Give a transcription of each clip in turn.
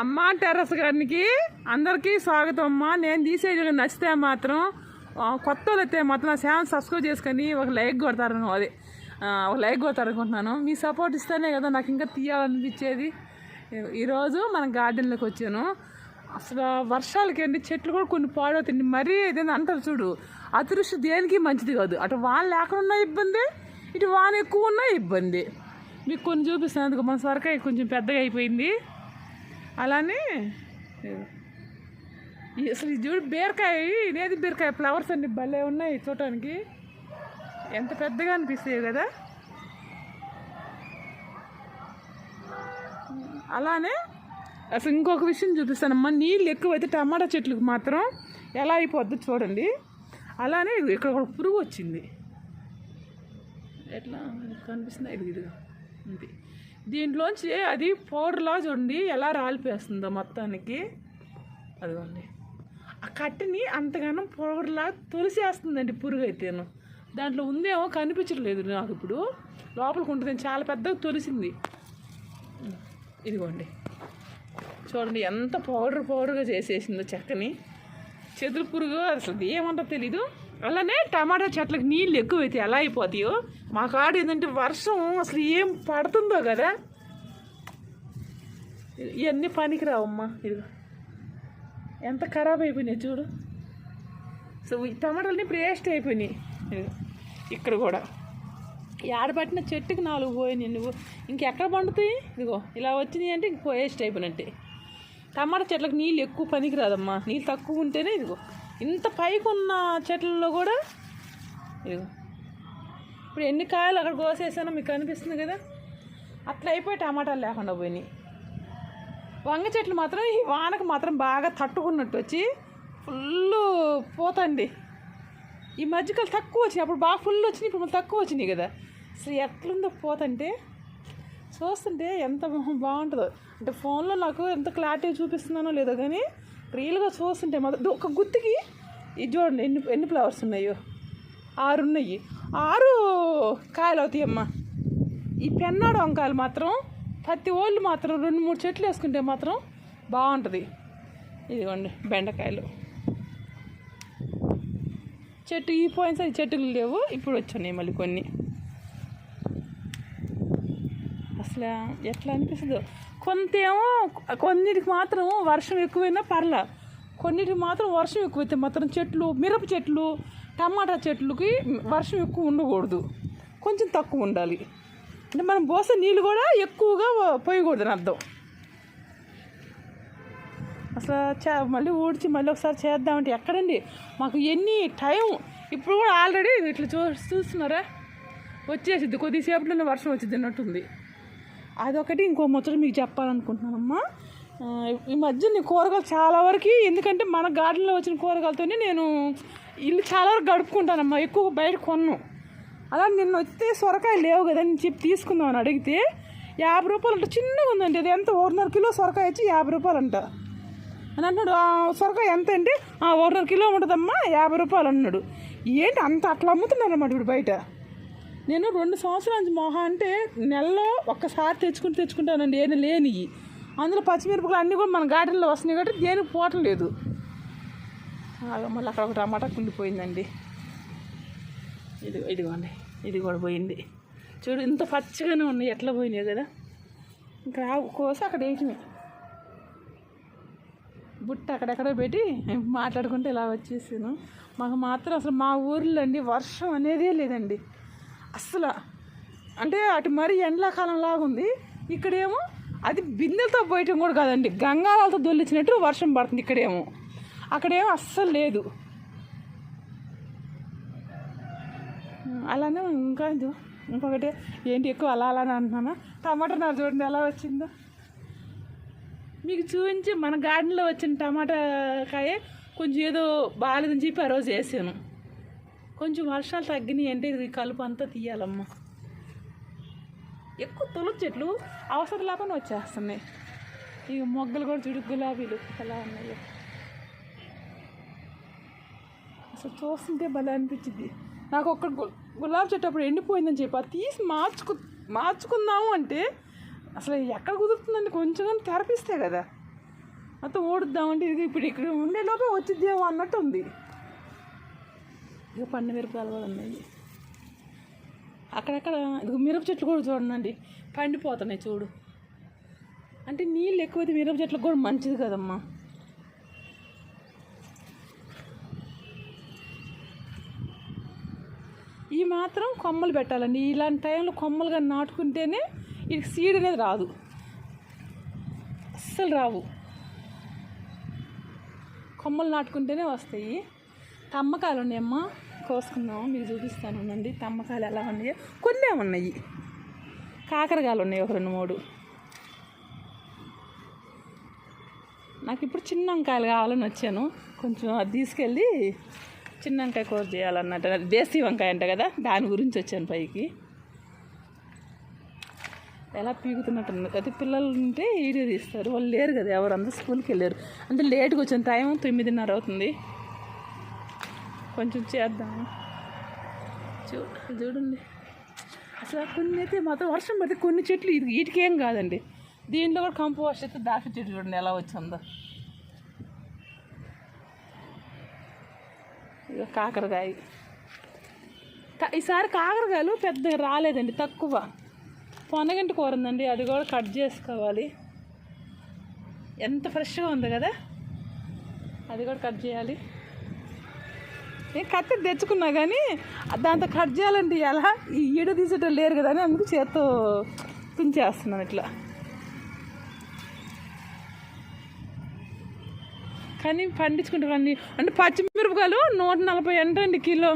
అమ్మ టెర్రస్ గారికి అందరికీ స్వాగతం అమ్మా. నేను తీసేది నచ్చితే మాత్రం కొత్త వాళ్ళు అయితే మాత్రం నా ఛానల్ సబ్స్క్రైబ్ చేసుకొని ఒక లైక్ కొడతారను అది ఒక లైక్ కొడతారు అనుకుంటున్నాను మీ సపోర్ట్ ఇస్తేనే కదా నాకు ఇంకా తీయాలనిపించేది. ఈరోజు మన గార్డెన్లోకి వచ్చాను. అసలు వర్షాలకి ఏంటి చెట్లు కూడా కొన్ని పాడవుతుంది మరీ ఏదైనా అంటారు చూడు అదృష్టి దేనికి మంచిది కాదు. అటు వాన లేకుండా ఇబ్బంది ఇటు వాన ఎక్కువ ఉన్నా ఇబ్బంది. మీకు కొన్ని చూపిస్తాను. అందుకు మన సొరకాయ కొంచెం పెద్దగా అయిపోయింది. అలానే ఈ అసలు ఇది చూడు బీరకాయ ఇదేది బీరకాయ? ఫ్లవర్స్ అన్ని భలే ఉన్నాయి చూడటానికి. ఎంత పెద్దగా అనిపిస్తాయి కదా. అలానే అసలు ఇంకొక విషయం చూపిస్తానమ్మా నీళ్ళు ఎక్కువైతే టమాటా చెట్లకు మాత్రం ఎలా అయిపోద్ది చూడండి. అలానే ఇక్కడ ఒక పురుగు వచ్చింది. ఎట్లా? కనిపిస్తుంది ఇది ఇదిగా. ఉంది దీంట్లోంచి అది పౌడర్లా చూడండి ఎలా రాలిపేస్తుందో మొత్తానికి. అదిగోండి. ఆ కట్టెని అంతగానో పౌడర్లా తొలిసేస్తుందండి పురుగు అయితేను దాంట్లో ఉందేమో కనిపించట్లేదు నాకు ఇప్పుడు. లోపలికి ఉంటుంది చాలా పెద్దగా తొలిసింది. ఇదిగోండి. చూడండి ఎంత పౌడర్ పౌడర్గా చేసేసిందో చెక్కని. చెదురు పురుగు అసలు ఏమంటో తెలీదు. అలానే టమాటా చెట్లకు నీళ్ళు ఎక్కువైతే ఎలా అయిపోతాయో? మా కాడ ఏంటంటే వర్షం అసలు ఏం పడుతుందో కదా? ఇవన్నీ పనికిరావమ్మా ఇదిగో. ఎంత ఖరాబ్ అయిపోయినాయి చూడు. సో ఈ టమాటాలని వేస్ట్ అయిపోయినాయి. ఇక్కడ కూడా. ఏడబట్టిన చెట్టుకి నాలుగు పోయినాయి నువ్వు. ఇంకెక్కడ పండుతాయి? ఇదిగో ఇలా వచ్చినాయి అంటే ఇంక వేస్ట్ అయిపోయినట్టే. టమాటా చెట్లకు నీళ్ళు ఎక్కువ పనికిరాదమ్మా. నీళ్ళు తక్కువ ఉంటేనే ఇదిగో. ఇంత పైకి ఉన్న చెట్లలో కూడా ఇదిగో. ఇప్పుడు ఎన్ని కాయలు అక్కడ కోసేసానో మీకు కనిపిస్తుంది కదా? అట్లా అయిపోయి టమాటాలు లేకుండా పోయినాయి. వంగ చెట్లు మాత్రం ఈ వానకు మాత్రం బాగా తట్టుకున్నట్టు వచ్చి ఫుల్ పోతండి. ఈ మధ్యకాలు తక్కువ వచ్చినాయి. అప్పుడు బాగా ఫుల్ వచ్చినాయి. ఇప్పుడు మళ్ళీ తక్కువ వచ్చినాయి కదా. అసలు ఎట్లుందో పోతంటే చూస్తుంటే ఎంత బాగుంటుందో. అంటే ఫోన్లో నాకు ఎంత క్లారిటీ చూపిస్తున్నానో లేదో కానీ రియల్గా చూస్తుంటే మాత్రం ఒక గుత్తికి ఇది చూడండి ఎన్ని ఎన్ని ఫ్లవర్స్ ఉన్నాయో? ఆరు ఉన్నాయి ఆరు కాయలు అవుతాయి అమ్మ. ఈ పెన్నాడు వంకాయలు మాత్రం ప్రతి ఓళ్ళు మాత్రం రెండు మూడు చెట్లు వేసుకుంటే మాత్రం బాగుంటుంది. ఇదిగోండి బెండకాయలు. చెట్టు ఈ పోయినసారి చెట్టులు లేవు ఇప్పుడు వచ్చినాయి మళ్ళీ కొన్ని. అసలు ఎట్లా అనిపిస్తుందో. కొంతేమో కొన్నిటికి మాత్రం వర్షం ఎక్కువైనా పర్లా. కొన్నిటికి మాత్రం వర్షం ఎక్కువైతే మాత్రం చెట్లు మిరప చెట్లు టమాటా చెట్లుకి వర్షం ఎక్కువ ఉండకూడదు. కొంచెం తక్కువ ఉండాలి. అంటే మనం పోసే నీళ్ళు కూడా ఎక్కువగా పోయకూడదు అని అర్థం. అసలు చే మళ్ళీ ఊడ్చి మళ్ళీ ఒకసారి చేద్దామంటే ఎక్కడండి? మాకు ఎన్ని టైం ఇప్పుడు కూడా ఆల్రెడీ ఇట్లా చూ చూస్తున్నారా? వచ్చేసిద్ది. కొద్దిసేపట్లోనే వర్షం వచ్చింది అన్నట్టుంది. అదొకటి ఇంకో ముచ్చట మీకు చెప్పాలనుకుంటున్నానమ్మా. ఈ మధ్య నేను కూరగాయలు చాలా వరకు ఎందుకంటే మన గార్డెన్లో వచ్చిన కూరగాయలతోనే నేను ఇల్లు చాలా వరకు గడుపుకుంటానమ్మా ఎక్కువ బయట కొన్ను. అలా నిన్న వస్తే సొరకాయలు లేవు కదా నేను చెప్పి తీసుకుందాం అని అడిగితే యాభై రూపాయలు అంట చిన్నగా ఉందండి అది ఎంత? ఒకటిన్నర కిలో సొరకాయ వచ్చి యాభై రూపాయలు అంట అని అన్నాడు "ఆ, సొరకాయ ఎంత అంటే "ఆ, ఒకటిన్నర కిలో ఉంటుందమ్మా యాభై రూపాయలు అన్నాడు. ఏంటి అంత అట్లా అమ్ముతున్నారు అన్నమాట ఇప్పుడు బయట? నేను రెండు సంవత్సరాల నుంచి మొహ అంటే నెలలో ఒక్కసారి తెచ్చుకుంటూ తెచ్చుకుంటానండి ఏమి లేని అందులో పచ్చిమిరపకాయలు అన్నీ కూడా మన గార్డెన్లో వస్తున్నాయి కాబట్టి దేనికి పోవటం లేదు. మళ్ళీ అక్కడ ఒక టమాటా కుండిపోయిందండి. ఇది ఇదిగోండి ఇది కూడా పోయింది. చూడు ఇంత పచ్చగానే ఉన్నాయి. ఎట్లా పోయినాయి కదా. ఇంకా కోసి అక్కడ వేసినాయి. బుట్ట అక్కడెక్కడో పెట్టి మాట్లాడుకుంటే ఇలా వచ్చేసాను. మాకు మాత్రం అసలు మా ఊర్లో అండి వర్షం అనేదే లేదండి. అస్సలు అంటే అటు మరీ ఎండాకాలం లాగా ఉంది ఇక్కడేమో అది బిందెలతో పోయటం కూడా కాదండి. గంగాలతో దొల్లిచ్చినట్టు వర్షం పడుతుంది ఇక్కడేమో. అక్కడేమో అస్సలు లేదు. అలానే ఇంకా ఇంకొకటి ఏంటి ఎక్కువ అలా అలానే అంటున్నానా? టమాటా నా చూడండి ఎలా వచ్చిందో. మీకు చూపించి మన గార్డెన్లో వచ్చిన టమాటా కాయ కొంచెం ఏదో బాగాలేదని చెప్పి ఆ రోజు వేసాను. కొంచెం వర్షాలు తగ్గినాయి అంటే ఇది కలుపు అంతా తీయాలమ్మా. ఎక్కువ తులసి చెట్లు అవసరం లేకుండా వచ్చేస్తున్నాయి. ఇక మొగ్గలు కూడా చూడు గులాబీలు ఎలా ఉన్నాయో. అసలు చూస్తుంటే భలే అనిపించింది. నాకు ఒక్క గు- గులాబీ చెట్టు అప్పుడు ఎండిపోయిందని చెప్పి అది తీసి మార్చుకు మార్చుకుందాము అంటే అసలు ఎక్కడ కుదురుతుందండి? కొంచెం తెరపిస్తే కదా. మొత్తం ఓడుద్దామంటే ఇది ఇప్పుడు ఇక్కడ ఉండే లోపే వచ్చిద్దేమో అన్నట్టు ఉంది ఇక పండు మిరపకాయలు కూడా ఉన్నాయి. అక్కడక్కడ ఇదిగో మిరప చెట్లు కూడా చూడండి పండిపోతున్నాయి చూడు. అంటే నీళ్ళు ఎక్కువైతే మిరప చెట్లకు కూడా మంచిది కదమ్మా. ఈ మాత్రం కొమ్మలు పెట్టాలండి. ఇలాంటి టైంలో కొమ్మలుగా నాటుకుంటేనే ఇది సీడ్ అనేది రాదు. అస్సలు రావు. కొమ్మలు నాటుకుంటేనే వస్తాయి. తమ్మకాయలు ఉన్నాయమ్మా. కోసుకుందాం మీకు చూపిస్తాను ఉండండి. తమ్మకాయలు ఎలా ఉన్నాయో? కొన్ని ఉన్నాయి కాకరకాయలు ఉన్నాయి ఒక రెండు మూడు. నాకు ఇప్పుడు చిన్న వంకాయలు కావాలని వచ్చాను. కొంచెం అది తీసుకెళ్ళి చిన్న వంకాయ కూర చేయాలన్నట్టు. అది దేశీ వంకాయ అంట కదా దాని గురించి వచ్చాను పైకి. ఎలా పీకుతున్నట్టుంది. అయితే పిల్లలు ఉంటే వీడియో తీస్తారు. వాళ్ళు లేరు కదా ఎవరు? అందరూ స్కూల్కి వెళ్ళారు. అంటే లేట్గా వచ్చిన టైం తొమ్మిదిన్నర అవుతుంది. కొంచెం చేద్దాం. చూ చూడండి. అసలు కొన్ని అయితే మాత్రం వర్షం పడితే కొన్ని చెట్లు ఇది వీటికేం కాదండి. దీంట్లో కూడా కంపోస్ట్ అయితే దాకా చెట్టు చూడండి ఎలా వచ్చిందో. ఇక కాకరకాయ. ఈసారి కాకరకాయలు పెద్దగా రాలేదండి తక్కువ. పొనగంటి కూర ఉందండి అది కూడా కట్ చేసుకోవాలి. ఎంత ఫ్రెష్గా ఉంది కదా? అది కూడా కట్ చేయాలి. నేను కత్తి తెచ్చుకున్నా కానీ దాంతో కట్ చేయాలంటే ఎలా ఈ ఈడ తీసేటోళ్ళు లేరు కదా అని అందుకు చేత్తో తుంచేస్తున్నాను ఇట్లా. కానీ పండించుకుంటాం అన్ని అంటే పచ్చిమిరపకాయలు నూట నలభై ఎంటండి కిలో.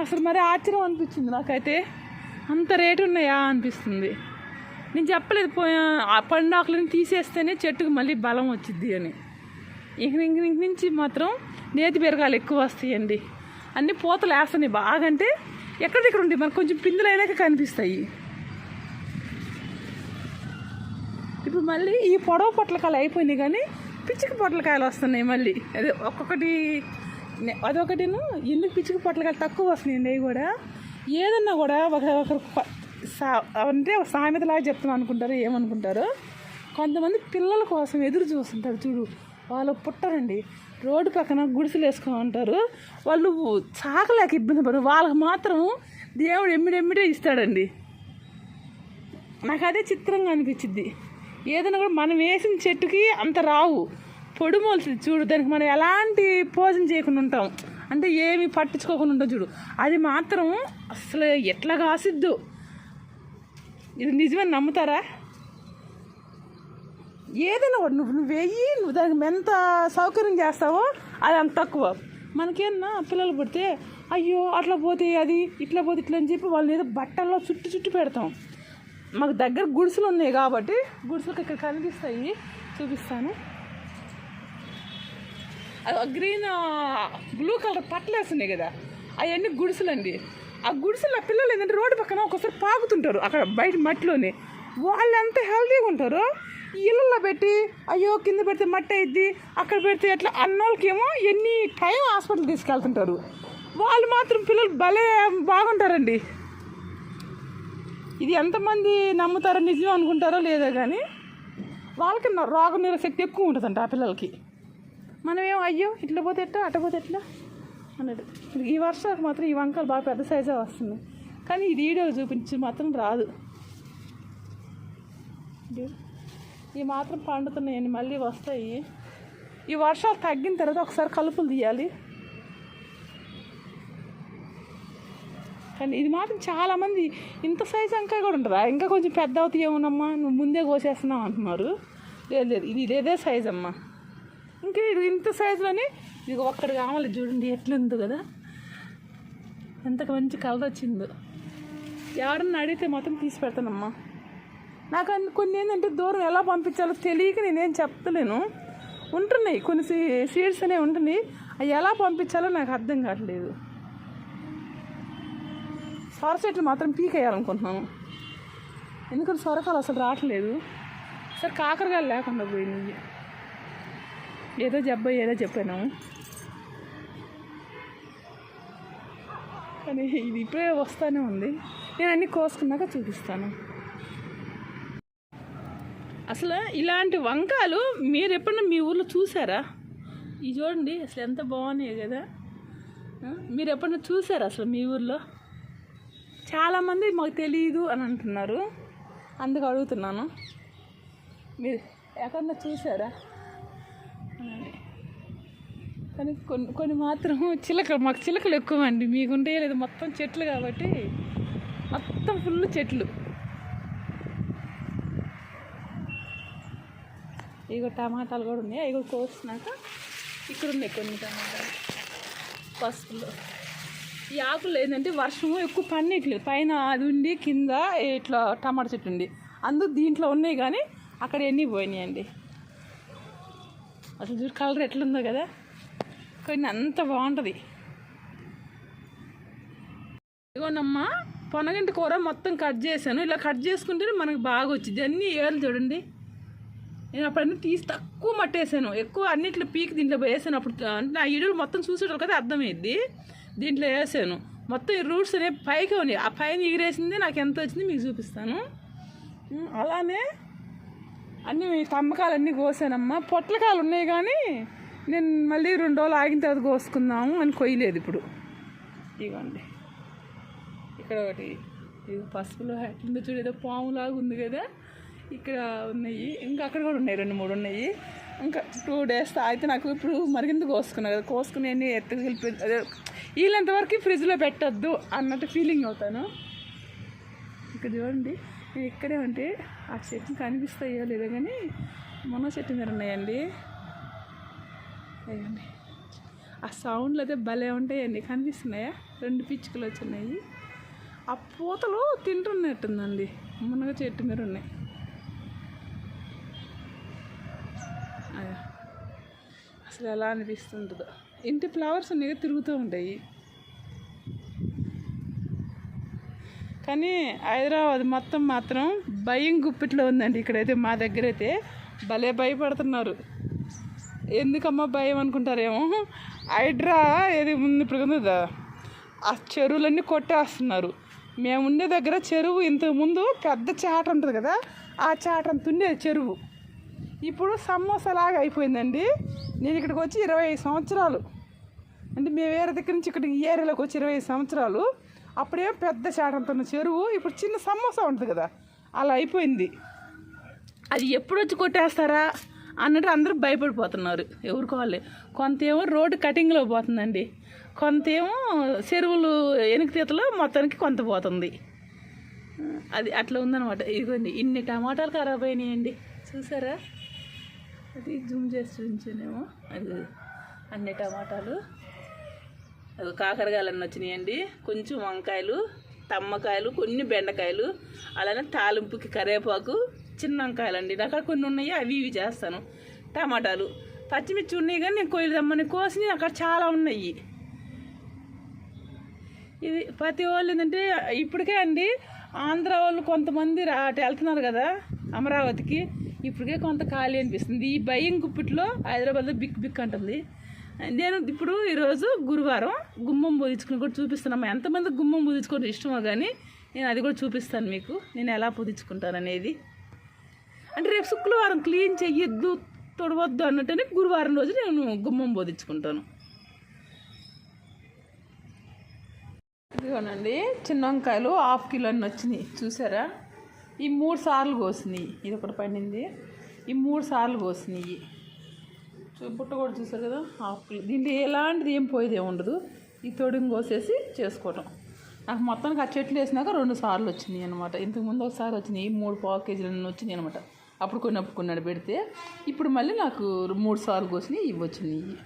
అసలు మరి ఆశ్చర్యం అనిపించింది నాకైతే. అంత రేటు ఉన్నాయా అనిపిస్తుంది. నేను చెప్పలేదు పోయా ఆ పండు తీసేస్తేనే చెట్టుకు మళ్ళీ బలం వచ్చింది అని. ఇంక ఇంక నుంచి మాత్రం నేతి బీరకాయలు ఎక్కువ వస్తాయండి. అన్ని పూతలు వేస్తున్నాయి బాగా అంటే ఎక్కడిక్కడ ఉంటాయి? మనకు కొంచెం పిందులు అయినాక కనిపిస్తాయి. ఇప్పుడు మళ్ళీ ఈ పొడవ పొట్లకాయలు అయిపోయినాయి కానీ పిచ్చికి పొట్లకాయలు వస్తున్నాయి మళ్ళీ. అదే ఒక్కొక్కటి అదొకటిను ఎందుకు పిచ్చికి పొట్లకాయలు తక్కువ వస్తున్నాయండి అవి కూడా ఏదన్నా కూడా ఒక ఒకరు సా అంటే ఒక సామెతలాగా చెప్తున్నాం అనుకుంటారు ఏమనుకుంటారు కొంతమంది పిల్లల కోసం ఎదురు చూస్తుంటారు చూడు. వాళ్ళు పుట్టరండి. రోడ్డు పక్కన గుడిసెలు వేసుకోమంటారు ఉంటారు వాళ్ళు చాకలేక ఇబ్బంది పడరు. వాళ్ళకి మాత్రం దేవుడు ఎమ్మిడెమ్మిడే ఇస్తాడండి. నాకు అదే చిత్రంగా అనిపించింది ఏదైనా కూడా మనం వేసిన చెట్టుకి అంత రావు. పొడి మొలుతుంది చూడు దానికి మనం ఎలాంటి పోజన చేయకుండా ఉంటాం. అంటే ఏమి పట్టించుకోకుండా ఉంటాం చూడు. అది మాత్రం అసలు ఎట్లా కాసిద్దు. ఇది నిజమని నమ్ముతారా? ఏదైనా ఒకటి నువ్వు నువ్వు వెయ్యి నువ్వు దానికి ఎంత సౌకర్యం చేస్తావో అది అంత తక్కువ. మనకేమన్నా పిల్లలు పుడితే అయ్యో అట్లా పోతే అది ఇట్లా పోతే ఇట్లా అని చెప్పి వాళ్ళని ఏదో బట్టల్లో చుట్టు చుట్టు పెడతాం. మాకు దగ్గర గుడిసెలు ఉన్నాయి కాబట్టి గుడిసెలకు ఇక్కడ కనిపిస్తాయి. చూపిస్తాను. అది గ్రీన్ బ్లూ కలర్ పట్టలు వేస్తున్నాయి కదా అవన్నీ గుడిసెలండి. ఆ గుడిసెల పిల్లలు ఏంటంటే రోడ్డు పక్కన ఒకసారి పాకుతుంటారు అక్కడ బయట మట్టిలోని. వాళ్ళు ఎంత హెల్తీగా ఉంటారో ఇళ్ళల్లో పెట్టి అయ్యో కింద పెడితే మట్టి అయింది అక్కడ పెడితే ఎట్లా? అన్నోళ్ళకేమో ఎన్ని టైం హాస్పిటల్ తీసుకెళ్తుంటారు. వాళ్ళు మాత్రం పిల్లలు భలే బాగుంటారండి. ఇది ఎంతమంది నమ్ముతారో నిజం అనుకుంటారో లేదో కానీ వాళ్ళకి న- రోగ నిరశక్తి ఎక్కువ ఉంటుందంట ఆ పిల్లలకి. మనమేం అయ్యో ఇట్లా పోతే ఎట్లా? అట్ట పోతే ఎట్లా? అన్నట్టు. ఈ వర్షాలకు మాత్రం ఈ వంకలు బాగా పెద్ద సైజే వస్తుంది కానీ ఇది వీడియో చూపించి మాత్రం రాదు. ఇవి ఈ మాత్రం పండుతున్నాయండి మళ్ళీ వస్తాయి. ఈ వర్షాలు తగ్గిన తర్వాత ఒకసారి కలుపులు తీయాలి. కానీ ఇది మాత్రం చాలామంది ఇంత సైజు వంకాయ కూడా ఉంటుందా ఇంకా కొంచెం పెద్ద అవుతాయేమోనమ్మా నువ్వు ముందే కోసేస్తున్నావు అంటున్నారు. లేదు లేదు ఇది ఇదేదే సైజ్ అమ్మా. ఇంకా ఇది ఇంత సైజులోనే ఇది ఒక్కడు కావాలి చూడండి ఎట్లుందో కదా. ఎంత మంచి కలర్ వచ్చిందో. ఎవరన్నా అడిగితే మాత్రం తీసి పెడతానమ్మా. నాకు అన్ని కొన్ని ఏంటంటే దూరం ఎలా పంపించాలో తెలియక నేనేం చెప్తలేను. ఉంటున్నాయి కొన్ని సీ- సీడ్స్ అనేవి ఉంటున్నాయి. అవి ఎలా పంపించాలో నాకు అర్థం కావట్లేదు. సొర చెట్లు మాత్రం పీకేయాలనుకుంటున్నాను. ఎందుకంటే సొరకాలు అసలు రావట్లేదు. సరే కాకరకాయలు లేకుండా పోయినాయి. ఏదో జబ్బ ఏదో చెప్పాను. కానీ ఇది ఇప్పుడే వస్తూనే ఉంది. నేను అన్నీ కోసుకున్నాక చూపిస్తాను. అసలు ఇలాంటి వంకాలు మీరు ఎప్పుడన్నా మీ ఊర్లో చూసారా? ఇది చూడండి అసలు ఎంత బాగున్నాయి కదా. మీరు ఎప్పుడన్నా చూసారా అసలు మీ ఊర్లో? చాలామంది మాకు తెలియదు అని అంటున్నారు. అందుకు అడుగుతున్నాను. మీరు ఎక్కడన్నా చూసారా? కానీ కొన్ని కొన్ని మాత్రం చిలకలు మాకు చిలకలు ఎక్కువ అండి మీకుంటే లేదు మొత్తం చెట్లు కాబట్టి మొత్తం ఫుల్ చెట్లు. ఇగో టమాటాలు కూడా ఉన్నాయి. అవి కూడా కోసినాక ఇక్కడ ఉన్నాయి కొన్ని టమాటాలు. పసుపులో. ఈ ఆకులు ఏంటంటే వర్షము ఎక్కువ పన్నీట్లేదు పైన అది ఉండి కింద ఇట్లా టమాటా చెట్టు ఉంది. అందుకు దీంట్లో ఉన్నాయి కానీ అక్కడ ఎన్ని పోయినాయండి? అసలు చూడు కలర్ ఎట్లుందో కదా. కొన్ని అంత బాగుంటుంది. ఇదిగోనమ్మా పొనగంటి కూర మొత్తం కట్ చేశాను. ఇలా కట్ చేసుకుంటేనే మనకు బాగా వచ్చింది. అన్నీ ఏళ్ళు చూడండి. నేను అప్పుడన్నీ తీసి తక్కువ మట్టేసాను. ఎక్కువ అన్నిట్లో పీక్ దీంట్లో వేసాను. అప్పుడు అంటే నా ఇడులు మొత్తం చూసేటప్పుడు కదా అర్థమైద్ది దీంట్లో వేసాను. మొత్తం ఈ రూట్స్ అనేవి పైకి ఉన్నాయి. ఆ పైన ఎగిరేసింది నాకు ఎంత వచ్చింది మీకు చూపిస్తాను. అలానే అన్నీ తమ్మకాలు అన్నీ కోసానమ్మా. పొట్లకాయలు ఉన్నాయి కానీ నేను మళ్ళీ రెండు రోజులు ఆగిన తర్వాత కోసుకుందాము అని కొయ్యలేదు ఇప్పుడు. ఇవ్వండి ఇక్కడ ఒకటి. ఇది పసుపులో ఎట్లుందో చూడేదో పాము పాములాగా ఉంది కదా. ఇక్కడ ఉన్నాయి. ఇంకా అక్కడ కూడా ఉన్నాయి రెండు మూడు ఉన్నాయి. ఇంకా టూ డేస్ అయితే నాకు ఇప్పుడు మరిగింత కోసుకున్నా కదా. కోసుకుని అన్ని ఎత్తుకెళ్ళి అదే వీళ్ళంత వరకు ఫ్రిడ్జ్లో పెట్టద్దు అన్నట్టు ఫీలింగ్ అవుతాను. ఇక్కడ చూడండి నేను ఇక్కడే ఉంటే ఆ చెట్టు కనిపిస్తాయో లేదో కానీ మొన్న చెట్టు మీద ఉన్నాయండి. అయ్యండి. ఆ సౌండ్లు అయితే భలే ఉంటాయండి. కనిపిస్తున్నాయా? రెండు పిచ్చుకలు వచ్చినాయి. ఆ పూతలు తింటున్నట్టుందండి. మునగ చెట్టు మీద ఉన్నాయి అయ్యా అసలు ఎలా అనిపిస్తుంటుందో. ఇంటి ఫ్లవర్స్ ఉన్నాయి తిరుగుతూ ఉంటాయి. కానీ హైదరాబాద్ మొత్తం మాత్రం భయం గుప్పిట్లో ఉందండి ఇక్కడైతే మా దగ్గర అయితే భలే భయపడుతున్నారు. ఎందుకమ్మా భయం అనుకుంటారేమో. హైడ్రా ఏది ఉంది ఇప్పుడు కదా ఆ చెరువులన్నీ కొట్టేస్తున్నారు. మేము ఉండే దగ్గర చెరువు ఇంతకుముందు పెద్ద చాట ఉంటుంది కదా ఆ చాట అంత చెరువు. ఇప్పుడు సమోసాలాగా అయిపోయిందండి. నేను ఇక్కడికి వచ్చి ఇరవై ఐదు సంవత్సరాలు. అంటే మేము వేరే దగ్గర నుంచి ఇక్కడ ఈ ఏరియాలోకి వచ్చి ఇరవై ఐదు సంవత్సరాలు. అప్పుడే పెద్ద చేటంతో ఉన్న చెరువు ఇప్పుడు చిన్న సమోసా ఉంటుంది కదా అలా అయిపోయింది. అది ఎప్పుడు వచ్చి కొట్టేస్తారా అన్నట్టు అందరూ భయపడిపోతున్నారు. ఎవరుకోవాలి వాళ్ళే. కొంత ఏమో రోడ్డు కటింగ్లో పోతుందండి. కొంతేమో చెరువులు వెనుక తీతలో మొత్తానికి కొంత పోతుంది. అది అట్లా ఉందన్నమాట. ఇదిగోండి ఇన్ని టమాటాలు ఖరాబ్ అయినాయండి. చూసారా? అది జూమ్ చేసి చూపించానేమో అది అన్ని టమాటాలు. అది కాకరకాయలన్నీ వచ్చినాయండి. కొంచెం వంకాయలు తమ్మకాయలు కొన్ని బెండకాయలు అలానే తాలింపుకి కరివేపాకు చిన్న వంకాయలు అండి అక్కడ కొన్ని ఉన్నాయి అవి ఇవి చేస్తాను. టమాటాలు. పచ్చిమిర్చి ఉన్నాయి కానీ నేను కొయ్యదమ్మని కోసి అక్కడ చాలా ఉన్నాయి. ఇది ప్రతి వాళ్ళు ఏంటంటే ఇప్పటికే అండి ఆంధ్ర వాళ్ళు కొంతమంది రా అటు వెళ్తున్నారు కదా అమరావతికి ఇప్పటికే కొంత ఖాళీ అనిపిస్తుంది. ఈ భయం గుప్పిట్లో హైదరాబాద్లో బిక్ బిక్ అంటుంది. నేను ఇప్పుడు ఈరోజు గురువారం గుమ్మం పూజించుకుని కూడా చూపిస్తున్నాము? ఎంతమంది గుమ్మం పూజించుకోవడం ఇష్టమో కానీ నేను అది కూడా చూపిస్తాను మీకు. నేను ఎలా పూజించుకుంటాను అనేది. అంటే రేపు శుక్రవారం క్లీన్ చెయ్యొద్దు తొడవద్దు అన్నట్టునే గురువారం రోజు నేను గుమ్మం బోధించుకుంటాను ఇదిగోనండి చిన్న వంకాయలు హాఫ్ కిలో అని వచ్చినాయి. చూసారా? ఈ మూడు సార్లు కోసినాయి ఇది ఒకటి పండింది. ఈ మూడు సార్లు కోసినాయి బుట్ట పుట్ట కూడా చూసారు కదా? ఆకులు దీంట్లో ఎలాంటిది ఏం పోయేది ఉండదు. ఈ తొడిని కోసేసి చేసుకోవటం. నాకు మొత్తానికి ఆ చెట్లు వేసినాక రెండు సార్లు వచ్చినాయి అనమాట ఇంతకుముందు ఒకసారి వచ్చినాయి. మూడు పావు కేజీలు వచ్చినాయి అనమాట అప్పుడు కొన్ని అప్పుడు కొన్నాడు పెడితే ఇప్పుడు మళ్ళీ నాకు మూడు సార్లు కోసినాయి ఇవి వచ్చినాయి.